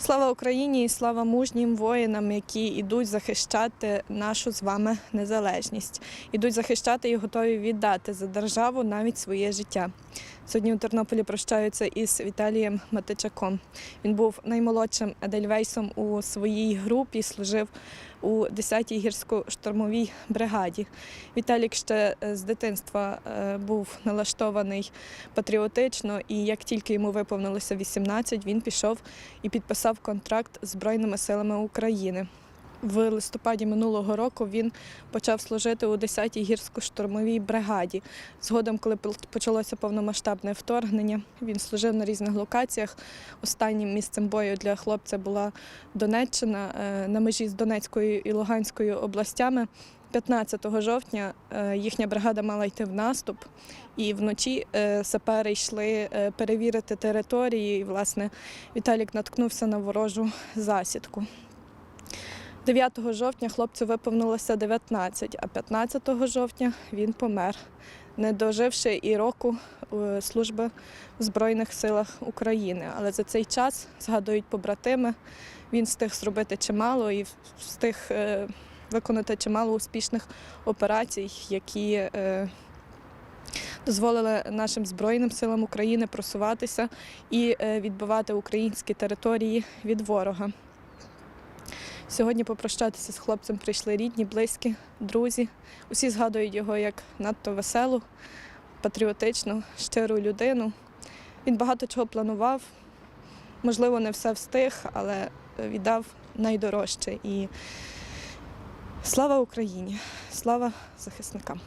Слава Україні і слава мужнім воїнам, які йдуть захищати нашу з вами незалежність, ідуть захищати і готові віддати за державу навіть своє життя. Сьогодні у Тернополі прощаються із Віталієм Матичаком. Він був наймолодшим едельвейсом у своїй групі, служив у 10-й гірсько-штурмовій бригаді. Віталік ще е, з дитинства е, був налаштований патріотично, і як тільки йому виповнилося 18, він пішов і підписав контракт з Збройними силами України. В листопаді минулого року він почав служити у 10-й гірсько-штурмовій бригаді. Згодом, коли почалося повномасштабне вторгнення, він служив на різних локаціях. Останнім місцем бою для хлопця була Донеччина е, на межі з Донецькою і Луганською областями. 15 жовтня е, їхня бригада мала йти в наступ, і вночі е, сапери йшли перевірити території. І, власне, Віталік наткнувся на ворожу засідку. 9 жовтня хлопцю виповнилося 19, а 15 жовтня він помер, не доживши і року е, служби в Збройних силах України. Але за цей час згадують побратими. Він встиг зробити чимало і встиг е, виконати чимало успішних операцій, які е, дозволили нашим Збройним силам України просуватися і відбивати українські території від ворога. Сьогодні попрощатися з хлопцем прийшли рідні, близькі, друзі. Усі згадують його як надто веселу, патріотичну, щиру людину. Він багато чого планував, можливо, не все встиг, але віддав найдорожче. І слава Україні! Слава захисникам!